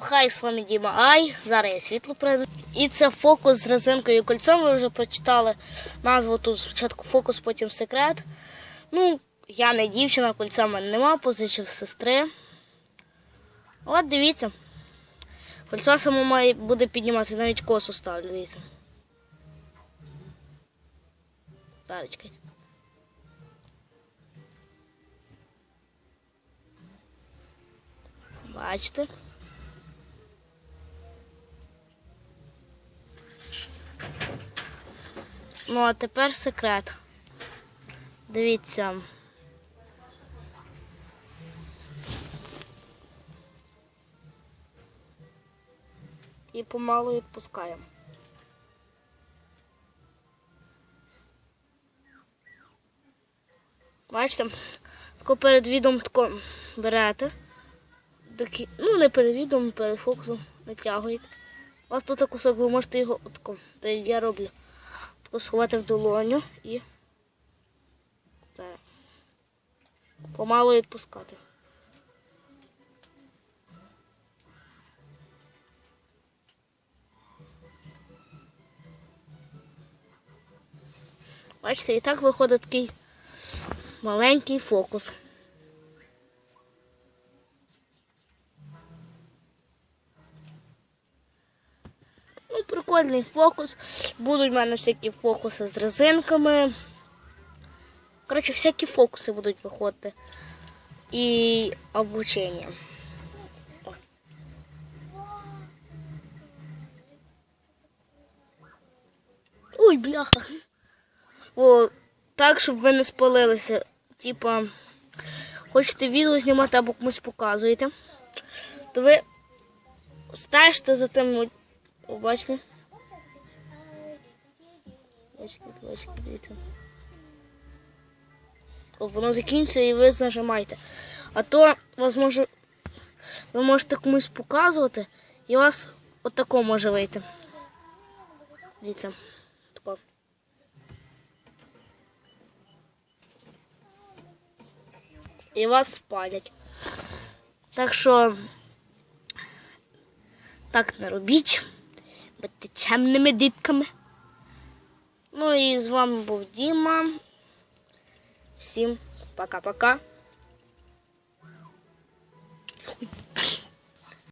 Хай з вами Діма Ай. Зараз я світло прийду. І це фокус з резинкою і кольцом. Ви вже прочитали назву тут спочатку фокус, потім секрет. Ну, я не дівчина, кольця в мене нема, позичив сестри. От дивіться. Кольцо само має буде підніматися, навіть косу ставлю, дивіться. Зараз. Бачите? Ну, а тепер секрет. Дивіться. І помалу відпускаємо. Бачите, тако перед відом тако берете. Такі, ну, не перед відом, перед фокусом натягуєте. У вас тут кусок, ви можете його отако, то я роблю. Сховати в долоню і так. Помалу відпускати. Бачите, і так виходить такий маленький фокус. Прикольний фокус. Будуть в мене всякі фокуси з резинками. Коротше, всякі фокуси будуть виходити. І обучення. Ой, бляха. О, так, щоб ви не спалилися. Типа, хочете відео знімати або комусь показуєте, то ви стежте за тим, бачите? Бачите, бачите, дивіться. О, воно закінчиться і ви зажимаєте. А то вас може, ви можете комусь показувати, і у вас отако може вийти. Дивіться. Тако. І вас спалять. Так що так не робіть. Будьте чемними дітками. Ну і з вами був Діма. Всім пока-пока.